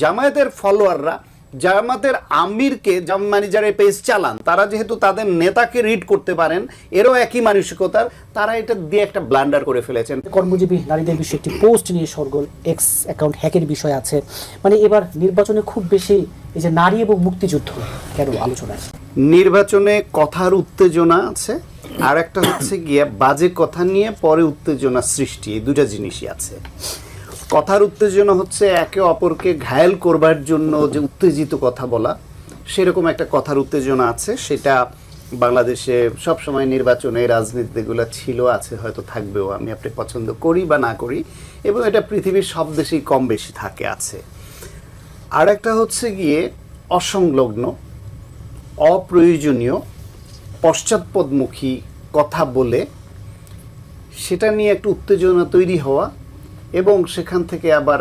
জামায়াতের ফলোয়াররা জামাতের আমিরকে জাম মানে যারা পেজ চালান তারা যেহেতু তাদের নেতাকে রিড করতে পারেন এরও একই মানসিকতার তারা এটা দিয়ে একটা ব্লান্ডার করে ফেলেছেন। কর্মজীবী নারীদের বিষয়ে একটি পোস্ট নিয়ে সরগোল এক্স অ্যাকাউন্ট হ্যাকের বিষয় আছে। মানে এবার নির্বাচনে খুব বেশি এই যে নারী এবং মুক্তিযুদ্ধ কেন আলোচনা আছে? নির্বাচনে কথার উত্তেজনা আছে আর একটা হচ্ছে গিয়ে বাজে কথা নিয়ে পরে উত্তেজনা সৃষ্টি এই দুটা জিনিসই আছে। কথার উত্তেজনা হচ্ছে একে অপরকে ঘায়েল করবার জন্য যে উত্তেজিত কথা বলা, সেরকম একটা কথার উত্তেজনা আছে, সেটা বাংলাদেশে সবসময় নির্বাচনে রাজনীতিগুলো ছিল, আছে, হয়তো থাকবেও, আমি আপনি পছন্দ করি বা না করি, এবং এটা পৃথিবীর সব দেশেই কম বেশি থাকে, আছে। আর একটা হচ্ছে গিয়ে অসংলগ্ন, অপ্রয়োজনীয়, পশ্চাৎপদমুখী কথা বলে, সেটা নিয়ে একটু উত্তেজনা তৈরি হওয়া এবং সেখান থেকে আবার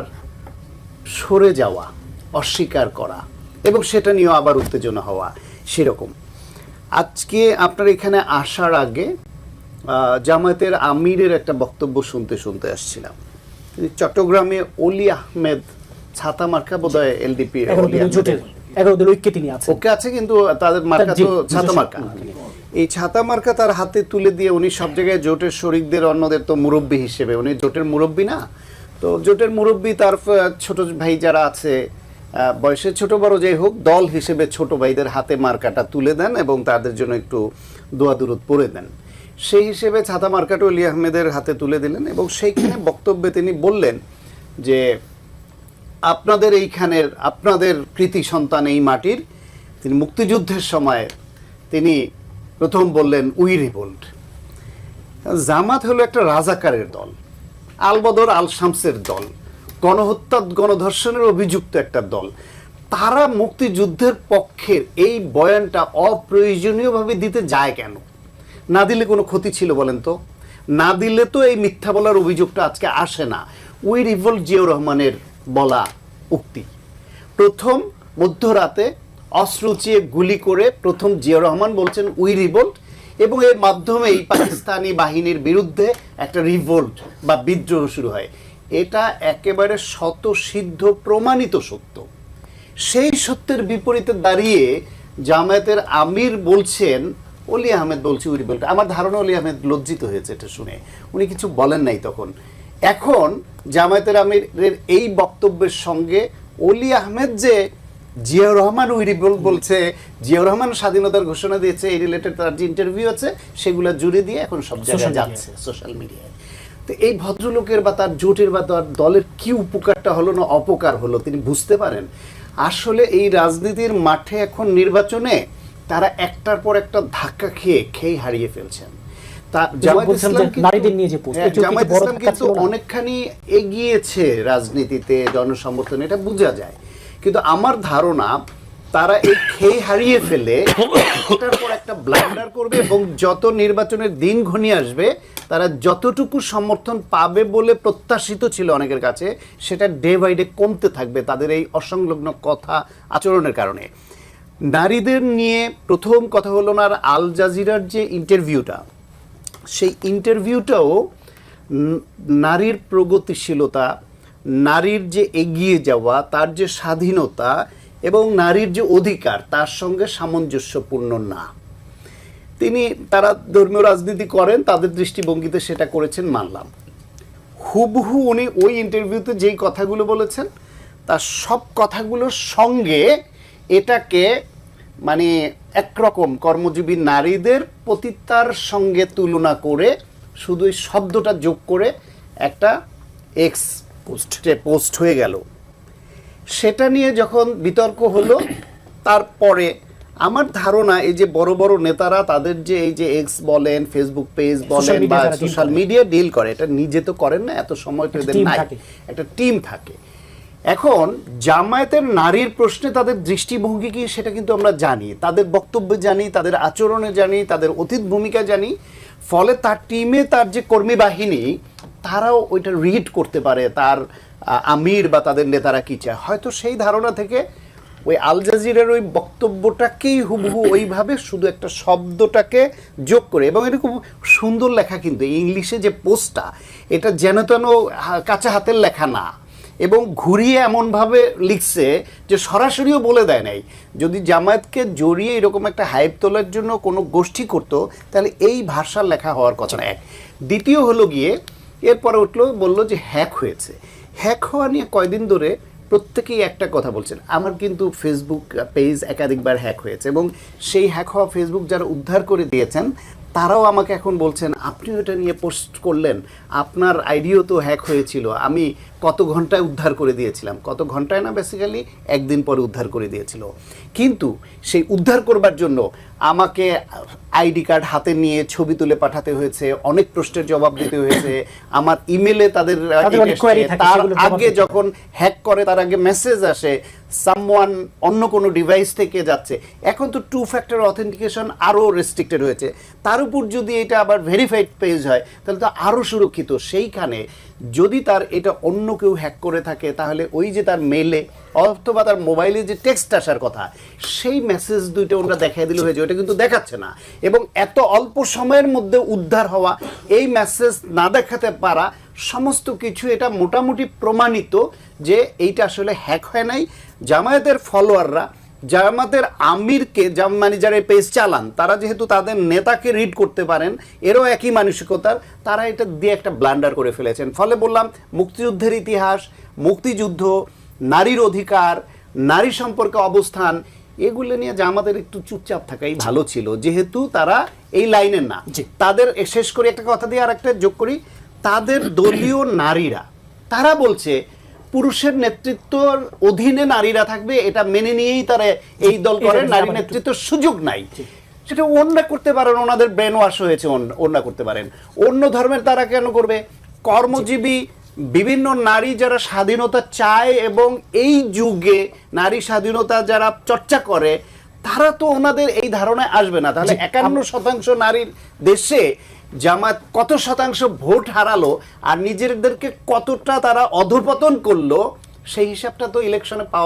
সরে যাওয়া অস্বীকার করা এবং সেটা নিয়েও আবার উত্তেজনা হওয়া সেরকম। আজকে আপনার এখানে আসার আগে জামায়াতের আমিরের একটা বক্তব্য শুনতে শুনতে আসছিলাম। তিনি চট্টগ্রামে অলি আহমেদ ছাতা মার্কা বোধহয় এলডিপি এগারো দিন ঐক্যে তিনি আছেন। ওকে আছে কিন্তু তাদের মার্কা তো ছাতা মার্কা। মার্কা। এই ছাতা মার্কা তার হাতে তুলে দিয়ে উনি সব জায়গায় জোটের শরিকদের, অন্যদের তো মুরব্বী হিসেবে। উনি জোটের মুরব্বী না? তো জোটের মুরব্বী তার ছোট ভাই যারা আছে বয়সে ছোট বড় যাই হোক, দল হিসেবে ছোট ভাইদের হাতে মার্কাটা তুলে দেন এবং তাদের জন্য একটু দোয়া দুরুদ পড়ে দেন। সেই হিসেবে ছাতা মার্কাটা অলি আহমেদের হাতে তুলে দিলেন এবং সেইখানে বক্তব্যে তিনি বললেন যে, আপনাদের এইখানের, আপনাদের কৃতি সন্তান এই মাটির। তিনি মুক্তিযুদ্ধের সময় তিনি প্রথম বললেন উই রিভোল্ট জামাত হলো একটা রাজাকারের দল, আলবদর আল শামসের দল গণহত্যা গণধর্ষণের অভিযুক্ত একটা দল। তারা মুক্তিযুদ্ধের পক্ষের এই বয়ানটা অপ্রয়োজনীয়ভাবে দিতে যায় কেন? না দিলে কোনো ক্ষতি ছিল বলেন তো? না দিলে তো এই মিথ্যা বলার অভিযোগটা আজকে আসে না। উই রিভোল্ট জিয়াউর রহমানের বলা উক্তি। প্রথম মধ্যরাতে অস্ত্র উঁচিয়ে গুলি করে প্রথম জিয়াউর রহমান বলছেন, উই রিভোল্ট। এবং এর মাধ্যমেই পাকিস্তানি বাহিনীর বিরুদ্ধে একটা রিভোল্ট বা বিদ্রোহ শুরু হয়। এটা একেবারে শতসিদ্ধ প্রমাণিত সত্য। সেই সত্যের বিপরীতে দাঁড়িয়ে জামায়াতের আমির বলছেন, অলি আহমেদ বলছি, উই বলতে আমার ধারণা অলি আহমেদ লজ্জিত হয়েছে এটা শুনে। উনি কিছু বলেন নাই তখন। এখন জামায়াতের আমিরের এই বক্তব্যের সঙ্গে অলি আহমেদ যে জিয়াউর রহমান উইরি বলছে জিয়াউর রহমান স্বাধীনতার ঘোষণা দিয়েছে এই রিলেটেড তার যে ইন্টারভিউ আছে সেগুলো জুড়ে দিয়ে এখন সব জায়গায় যাচ্ছে সোশ্যাল মিডিয়ায় তো এই ভদ্রলোকের বা তার জোটের বা তার দলের কি উপকারটা হলো না অপকার হলো তিনি বুঝতে পারেন। আসলে এই রাজনীতির মাঠে এখন নির্বাচনে তারা একটার পর একটা ধাক্কা খেয়ে খেয়ে হারিয়ে ফেলছেন। জামায়াত ইসলাম কিন্তু- হ্যাঁ? অনেকখানি এগিয়েছে রাজনীতিতে জনসমর্থন এটা বোঝা যায়। কিন্তু আমার ধারণা তারা এই খেয়ে হারিয়ে ফেলে একটার পর একটা ব্লান্ডার করবে এবং যত নির্বাচনের দিন ঘনিয়ে আসবে, তারা যতটুকু সমর্থন পাবে বলে প্রত্যাশিত ছিল অনেকের কাছে, সেটা ডে বাই ডে কমতে থাকবে তাদের এই অসংলগ্ন কথা আচরণের কারণে। নারীদের নিয়ে প্রথম কথা হলো না আল জাজিরার যে ইন্টারভিউটা সেই ইন্টারভিউটাও নারীর প্রগতিশীলতা নারীর যে এগিয়ে যাওয়া, তার যে স্বাধীনতা এবং নারীর যে অধিকার, তার সঙ্গে সামঞ্জস্যপূর্ণ না। তিনি, তারা ধর্মীয় রাজনীতি করেন, তাদের দৃষ্টিভঙ্গিতে সেটা করেছেন মানলাম। হুবহু উনি ওই ইন্টারভিউতে যেই কথাগুলো বলেছেন, তার সব কথাগুলোর সঙ্গে এটাকে মানে একরকম কর্মজীবী নারীদের পতিতার সঙ্গে তুলনা করে, শুধু শব্দটা যোগ করে একটা এক্স পোস্টে। পোস্ট হয়ে গেল। সেটা নিয়ে যখন বিতর্ক হলো তারপরে আমার ধারণা এই যে বড় বড় নেতারা তাদের যে এই যে এক্স বলেন ফেসবুক পেজ বলেন বা সোশ্যাল মিডিয়া ডিল করে এটা নিজে তো করেন না এত সময় তো এদের নাই। একটা টিম থাকে। এখন জামায়াতের নারীর প্রশ্নে তাদের দৃষ্টিভঙ্গি কি সেটা কিন্তু আমরা জানি। তাদের বক্তব্য জানি তাদের আচরণে জানি তাদের অতীত ভূমিকা জানি। ফলে তার টিমে তার যে কর্মী বাহিনী তারাও ওইটা রিড করতে পারে তার আমির বা তাদের নেতারা কি চায়। হয়তো সেই ধারণা থেকে ওই আল জাজিরার ওই বক্তব্যটাকেই হুবহু ওইভাবে শুধু একটা শব্দটাকে যোগ করে। এবং এটা খুব সুন্দর লেখা কিন্তু ইংলিশে যে পোস্টটা, এটা যেন তেন কাঁচা হাতের লেখা না। এবং ঘুরিয়ে এমনভাবে লিখছে যে সরাসরিও বলে দেয় নাই। যদি জামায়াতকে জড়িয়ে এরকম একটা হাইপ তোলার জন্য কোনো গোষ্ঠী করতো, তাহলে এই ভাষার লেখা হওয়ার কথা এক। দ্বিতীয় হলো গিয়ে এরপরে উঠল, বলল যে হ্যাক হয়েছে। হ্যাক হওয়া নিয়ে কয়দিন ধরে প্রত্যেকেই একটা কথা বলছেন। আমার কিন্তু ফেসবুক পেজ একাধিকবার হ্যাক হয়েছে এবং সেই হ্যাক হওয়া ফেসবুক যারা উদ্ধার করে দিয়েছেন, তারাও আমাকে এখন বলছেন আপনি ওটা নিয়ে পোস্ট করলেন। আপনার আইডিও তো হ্যাক হয়েছিল। আমি কত ঘন্টায় উদ্ধার করে দিয়েছিলাম। কত ঘন্টায় না বেসিক্যালি একদিন পরে উদ্ধার করে দিয়েছিল। কিন্তু সেই উদ্ধার করবার জন্য আমাকে আইডি কার্ড হাতে নিয়ে ছবি তুলে পাঠাতে হয়েছে অনেক প্রশ্নের জবাব দিতে হয়েছে আমার ইমেলে তাদের তার আগে যখন হ্যাক করে তার আগে মেসেজ আসে সামওয়ান অন্য কোনো ডিভাইস থেকে যাচ্ছে। এখন তো টু ফ্যাক্টর অথেন্টিকেশন আরও রেস্ট্রিক্টেড হয়েছে। তার উপর যদি এটা আবার ভেরিফাইড পেজ হয় তাহলে তো আরও সুরক্ষিত। সেইখানে যদি তার এটা অন্য কেউ হ্যাক করে থাকে তাহলে ওই যে তার মেলে অথবা তার মোবাইলে যে টেক্সট আসার কথা সেই মেসেজ দুইটা ওরা দেখাই দিলে হয়েছে। ওটা কিন্তু দেখাচ্ছে না। এবং এত অল্প সময়ের মধ্যে উদ্ধার হওয়া এই মেসেজ না দেখাতে পারা সমস্ত কিছু এটা মোটামুটি প্রমাণিত যে এইটা আসলে হ্যাক হয় নাই। জামায়াতের ফলোয়াররা জামাতের আমিরকে মানে যারা পেজ চালান, তারা যেহেতু তাদের নেতাকে রিড করতে পারেন, এরও একই মানসিকতার, তারা এটা দিয়ে একটা ব্লান্ডার করে ফেলেছেন। ফলে বললাম, মুক্তিযুদ্ধের ইতিহাস, মুক্তিযুদ্ধ, নারীর অধিকার, নারী সম্পর্কে অবস্থান এগুলো নিয়ে জামাতের একটু চুপচাপ থাকাই ভালো ছিল। যেহেতু তারা এই লাইনের না। তাদের শেষ করে একটা কথা দিয়ে আর একটা যোগ করি। তাদের দলীয় নারীরা তারা বলছে পুরুষের নেতৃত্বর অধীনে নারীরা থাকবে এটা মেনে নিয়েই তারা এই দল করে। নারী নেতৃত্বের সুযোগ নাই। সেটা অন্য করতে পারেন ওনাদের ব্রেন ওয়াশ হয়েছে অন্য করতে পারেন। অন্য ধর্মের তারা কেন করবে? কর্মজীবী বিভিন্ন নারী যারা স্বাধীনতা চায় এবং এই যুগে নারী স্বাধীনতা যারা চর্চা করে তারা তো ওনাদের এই ধারণায় আসবে না। তাহলে একান্ন শতাংশ নারীর দেশে জামাত কত শতাংশ ভোট হারালো আর নিজেদেরকে কতটা তারা অধপতন করল সেই হিসাবটা তো ইলেকশনে পাওয়া